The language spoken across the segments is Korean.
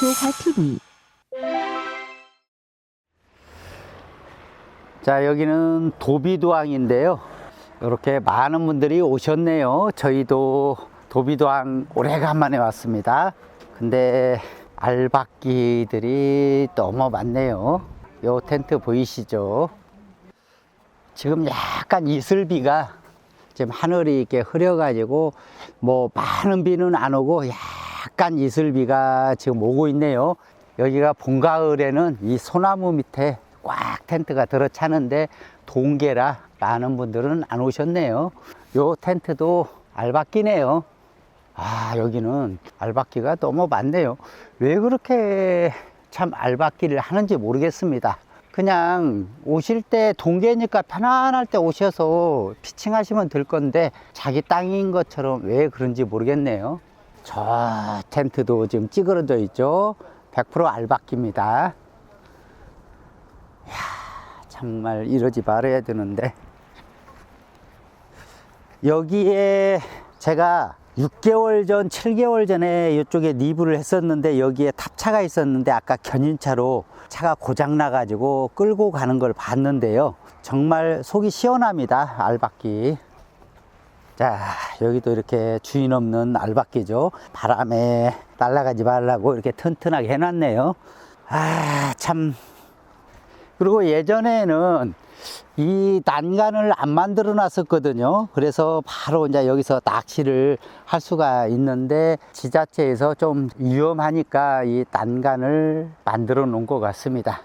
조화TV 자, 여기는 도비도항인데요. 이렇게 많은 분들이 오셨네요. 저희도 도비도항 오래간만에 왔습니다. 근데 알박기들이 너무 많네요. 요 텐트 보이시죠? 지금 약간 이슬비가 지금 하늘이 이렇게 흐려 가지고 뭐 많은 비는 안 오고 약간 이슬비가 지금 오고 있네요. 여기가 봄 가을에는 이 소나무 밑에 꽉 텐트가 들어차는데 동계라 많은 분들은 안 오셨네요. 요 텐트도 알박기네요. 아 여기는 알박기가 너무 많네요. 왜 그렇게 참 알박기를 하는지 모르겠습니다. 그냥 오실 때 동계니까 편안할 때 오셔서 피칭하시면 될 건데 자기 땅인 것처럼 왜 그런지 모르겠네요. 저 텐트도 지금 찌그러져 있죠. 100% 알박기입니다. 이야, 정말 이러지 말아야 되는데. 여기에 제가 6개월 전, 7개월 전에 이쪽에 니브를 했었는데 여기에 탑차가 있었는데 아까 견인차로 차가 고장 나가지고 끌고 가는 걸 봤는데요. 정말 속이 시원합니다. 알박기. 자, 여기도 이렇게 주인 없는 알박기죠. 바람에 날아가지 말라고 이렇게 튼튼하게 해놨네요. 아, 참. 그리고 예전에는 이 난간을 안 만들어 놨었거든요. 그래서 바로 이제 여기서 낚시를 할 수가 있는데 지자체에서 좀 위험하니까 이 난간을 만들어 놓은 것 같습니다.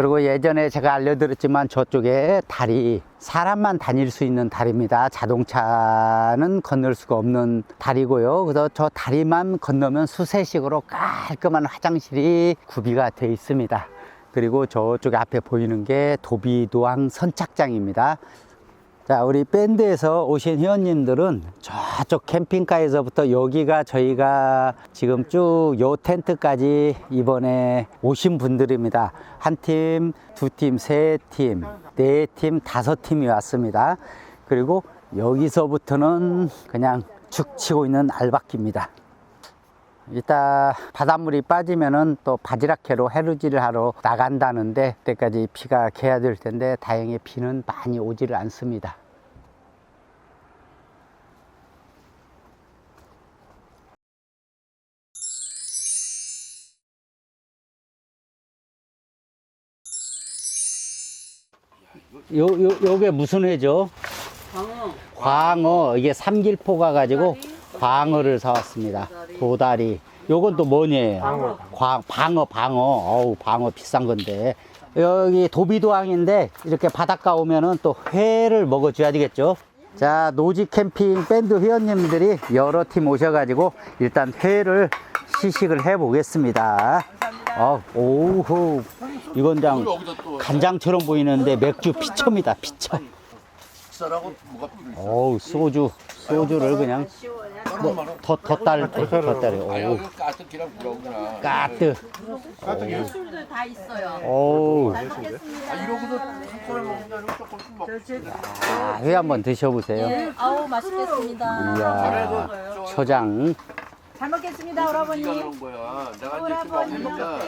그리고 예전에 제가 알려드렸지만 저쪽에 다리, 사람만 다닐 수 있는 다리입니다. 자동차는 건널 수가 없는 다리고요. 그래서 저 다리만 건너면 수세식으로 깔끔한 화장실이 구비가 되어 있습니다. 그리고 저쪽에 앞에 보이는 게 도비도항 선착장입니다. 자, 우리 밴드에서 오신 회원님들은 저쪽 캠핑카에서부터 여기가 저희가 지금 쭉 요 텐트까지 이번에 오신 분들입니다. 한 팀, 두 팀, 세 팀, 네 팀, 다섯 팀이 왔습니다. 그리고 여기서부터는 그냥 축 치고 있는 알박기입니다. 이따 바닷물이 빠지면은 또 바지락회로 해루질을 하러 나간다는데 그때까지 비가 개야 될 텐데 다행히 비는 많이 오지를 않습니다. 요, 요, 요게 무슨 회죠? 광어. 광어. 이게 삼길포 가 가지고 광어를 사왔습니다. 도다리. 요건 또 뭐니에요? 방어. 광, 방어, 방어. 어우, 방어 비싼 건데. 여기 도비도항인데 이렇게 바닷가 오면은 또 회를 먹어줘야 되겠죠? 자, 노지 캠핑 밴드 회원님들이 여러 팀 오셔가지고 일단 회를 시식을 해 보겠습니다. 어, 오호. 이건 그냥 간장처럼 보이는데 맥주 피처입니다, 피처. 어우, 소주. 소주를 그냥 뭐, 더, 더 딸, 더, 더 딸이. 아 오, 기랑 부러구나. 까뜨. 술도 다 있어요. 오우. 아 이러고도 한꺼번에 먹는 게 아니고 조금씩 먹고. 아, 회 한번 드셔보세요. 네. 아우 맛있겠습니다. 이야, 초장. 잘 먹겠습니다, 네가 오라버니. 그런 거야. 내가 이제 지금 먹으니까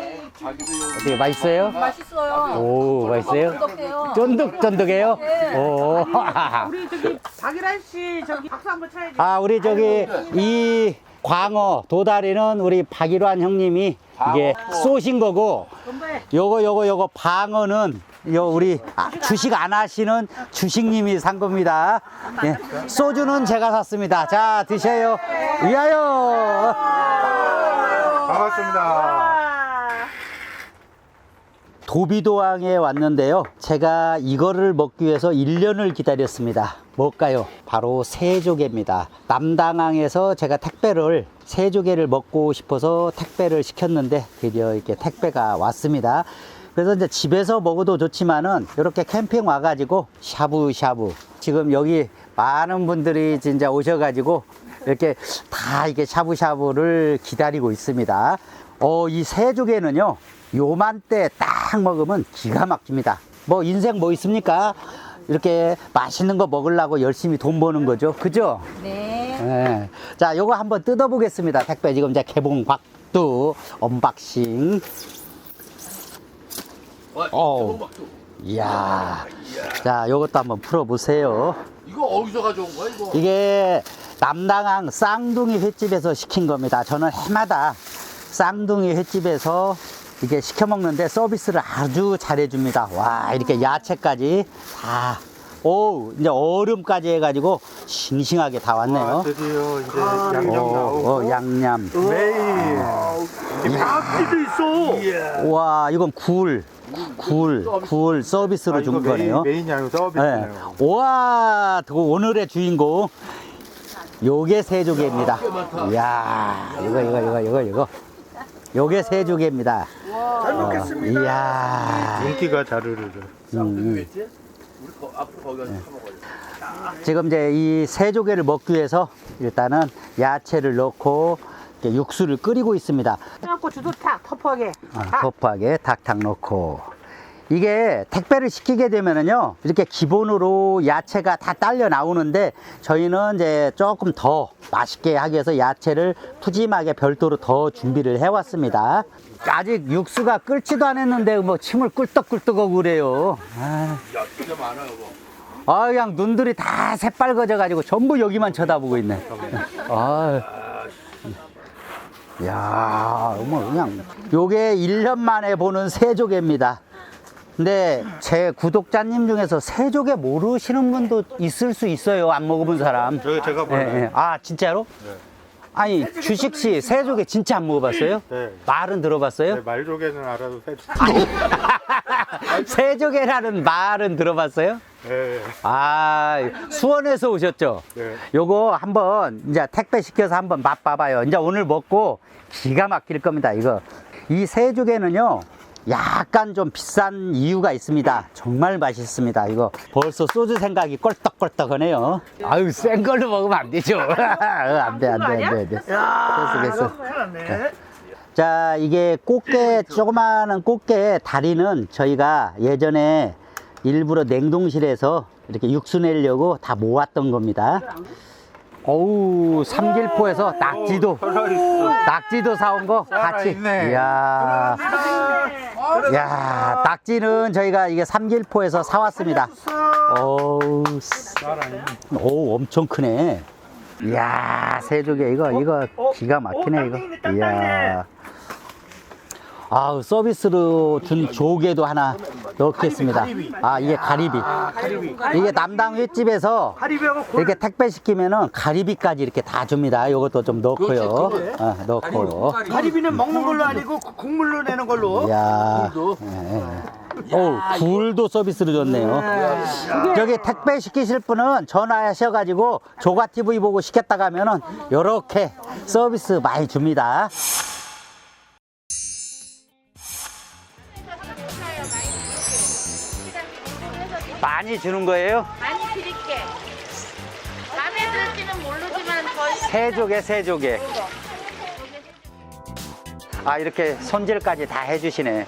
자기도 여기 어떻게 맛있어요? 맛있어요. 오, 맛있어요? 쫀득해요. 쫀득쫀득해요? 오. 우리 저기 박일환 씨 저기 박수 한번 쳐야지. 아, 우리 저기 이 광어 도다리는 우리 박일환 형님이 이게 쏘신 거고 건배. 요거 요거 요거 방어는 요 우리 아, 주식 안 하시는 주식님이 산 겁니다. 예. 소주는 제가 샀습니다. 자 드셔요. 위하여. 반갑습니다. 아, 도비도항에 왔는데요. 제가 이거를 먹기 위해서 1년을 기다렸습니다. 뭘까요? 바로 새조개입니다. 남당항에서 제가 택배를 새조개를 먹고 싶어서 택배를 시켰는데 드디어 이렇게 택배가 왔습니다. 그래서 이제 집에서 먹어도 좋지만은 이렇게 캠핑 와가지고 샤브샤브 지금 여기 많은 분들이 진짜 오셔가지고 이렇게 다 이게 샤브샤브를 기다리고 있습니다. 어, 이 새조개는요, 요맘때 딱 먹으면 기가 막힙니다. 뭐 인생 뭐 있습니까? 이렇게 맛있는 거 먹으려고 열심히 돈 버는 거죠. 그죠? 네. 예. 자, 요거 한번 뜯어보겠습니다. 택배 지금 이제 개봉 박또 언박싱. 어우. 이야. 자, 요것도 한번 풀어보세요. 이거 어디서 가져온 거야 이거? 이게 남당항 쌍둥이 횟집에서 시킨 겁니다. 저는 해마다 쌍둥이 횟집에서 이게 시켜 먹는데 서비스를 아주 잘해줍니다. 와, 이렇게 야채까지 다. 오, 이제 얼음까지 해가지고 싱싱하게 다 왔네요. 드디어 이제 어, 양념 나오고 어, 양념. 메인 박쥐도 있어. 와, 이건 굴. 굴, 굴 서비스로 아, 준 이거 거네요. 메인, 메인이 아니고 네. 서비스네요. 와, 그 오늘의 주인공. 요게 새조개입니다. 이야, 이거, 이거, 이거, 이거, 이거. 요게 새조개입니다. 잘 먹겠습니다. 이야. 인기가 자르르르. 음, 음. 우리 거, 앞으로 거기 가서 사먹어요. 지금 이제 이 새조개를 먹기 위해서 일단은 야채를 넣고 이렇게 육수를 끓이고 있습니다. 고추도 탁 터프하게. 아, 곱하게 탁탁 넣고 이게 택배를 시키게 되면은요 이렇게 기본으로 야채가 다 딸려 나오는데 저희는 이제 조금 더 맛있게 하기 위해서 야채를 푸짐하게 별도로 더 준비를 해왔습니다 아직 육수가 끓지도 않았는데 뭐 침을 꿀떡꿀떡하고 그래요 아, 야, 진짜 많아 이거. 아 그냥 눈들이 다 새빨개져 가지고 전부 여기만 쳐다보고 있네 아 야, 뭐 그냥 요게 1년 만에 보는 새조개입니다. 근데 제 구독자님 중에서 새조개 모르시는 분도 있을 수 있어요. 안 먹어본 사람. 저 제가 예, 몰라요. 예. 아, 진짜로? 아니, 주식 씨, 새조개 진짜 안 먹어봤어요? 네. 말은 들어봤어요? 네, 말조개는 알아도 새. 새조개라는 말은 들어봤어요? 네. 아, 수원에서 오셨죠? 네. 요거 한번 이제 택배 시켜서 한번 맛봐봐요. 이제 오늘 먹고 기가 막힐 겁니다. 이거 이 새조개는요. 약간 좀 비싼 이유가 있습니다. 정말 맛있습니다. 이거 벌써 소주 생각이 껄떡껄떡하네요. 아유 센 걸로 먹으면 안 되죠. 안 돼, 안 돼, 안 돼, 안 돼. 됐어, 됐어. 자, 이게 꽃게, 조그마한 꽃게 다리는 저희가 예전에 일부러 냉동실에서 이렇게 육수 내려고 다 모았던 겁니다. 어우, 삼길포에서 낙지도, 낙지도 사온 거 같이. 이야. 야, 낙지는 저희가 이게 삼길포에서 사왔습니다. 어우, 오, 엄청 크네. 이야, 새조개, 이거, 이거, 기가 막히네, 이거. 이야. 아우, 서비스로 준 조개도 하나 넣겠습니다. 아, 이게 가리비. 이게 남당 횟집에서 이렇게 택배 시키면은 가리비까지 이렇게 다 줍니다. 이것도 좀 넣고요. 어, 넣고요. 가리비는 먹는 걸로 아니고 국물로 내는 걸로. 예, 예. 오, 굴도 서비스로 줬네요. 저기 택배 시키실 분은 전화하셔가지고 조가TV 보고 시켰다가 하면은 요렇게 서비스 많이 줍니다. 많이 주는 거예요? 많이 드릴게. 마음에 들지는 모르지만 저희 새조개, 새조개. 아, 이렇게 손질까지 다 해주시네.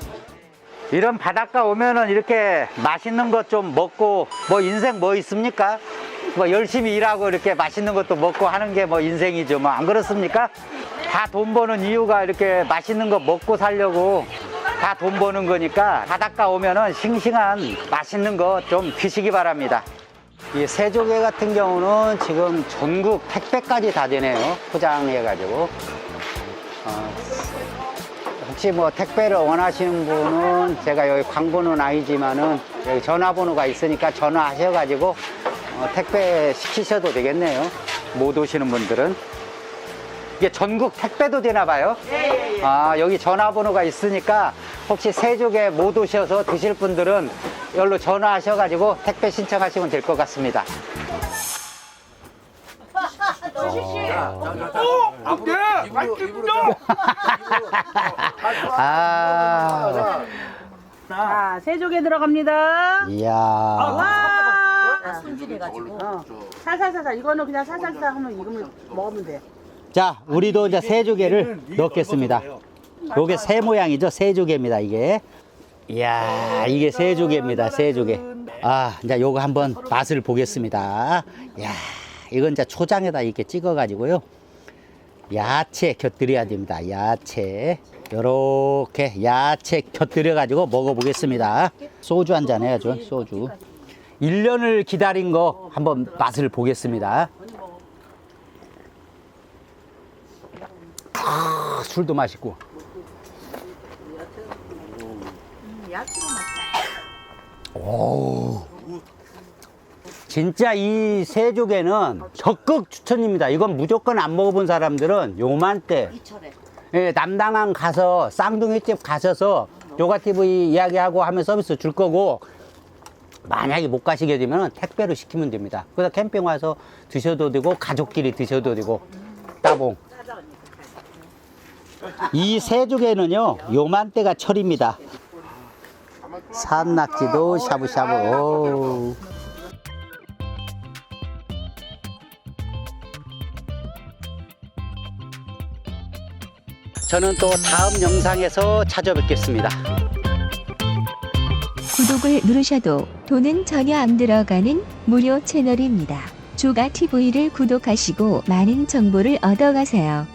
이런 바닷가 오면은 이렇게 맛있는 것 좀 먹고, 뭐 인생 뭐 있습니까? 뭐 열심히 일하고 이렇게 맛있는 것도 먹고 하는 게 뭐 인생이죠. 뭐 안 그렇습니까? 다 돈 버는 이유가 이렇게 맛있는 거 먹고 살려고 다 돈 버는 거니까 바닷가 오면은 싱싱한 맛있는 거 좀 드시기 바랍니다. 이 세조개 같은 경우는 지금 전국 택배까지 다 되네요. 포장해가지고. 어, 혹시 뭐 택배를 원하시는 분은 제가 여기 광고는 아니지만은 여기 전화번호가 있으니까 전화하셔가지고 어, 택배 시키셔도 되겠네요. 못 오시는 분들은. 이게 전국 택배도 되나 봐요? 아, 여기 전화번호가 있으니까 혹시 세족에 못 오셔서 드실 분들은 여기로 전화하셔가지고 택배 신청하시면 될 것 같습니다. 아, 자, 새조개 들어갑니다. 이야. 와! 손질해가지고. 어. 살살살살. 이거는 그냥 살살살 하면 이거면 먹으면 돼. 자, 우리도 이제 새조개를 넣겠습니다. 요게 새 모양이죠? 새 조개입니다, 이게. 이야, 이게 새 조개입니다, 새 조개. 아, 이제 요거 한번 맛을 보겠습니다. 야, 이건 이제 초장에다 이렇게 찍어가지고요. 야채 곁들여야 됩니다. 야채. 요렇게 야채 곁들여 가지고 먹어보겠습니다. 소주 한 잔 해야죠. 소주. 1년을 기다린 거 한번 맛을 보겠습니다. 아, 술도 맛있고. 오. 진짜 이 새조개는 적극 추천입니다. 이건 무조건 안 먹어본 사람들은 요만때 예, 남당항 가서 쌍둥이집 가셔서 요가TV 이야기하고 하면 서비스 줄 거고 만약에 못 가시게 되면 택배로 시키면 됩니다. 그래서 캠핑 와서 드셔도 되고 가족끼리 드셔도 되고 따봉. 이 새조개는요 요만때가 철입니다. 산낙지도 샤브샤브. 오. 저는 또 다음 영상에서 찾아뵙겠습니다. 구독을 누르셔도 돈은 전혀 안 들어가는 무료 채널입니다. 조가 TV를 구독하시고 많은 정보를 얻어가세요.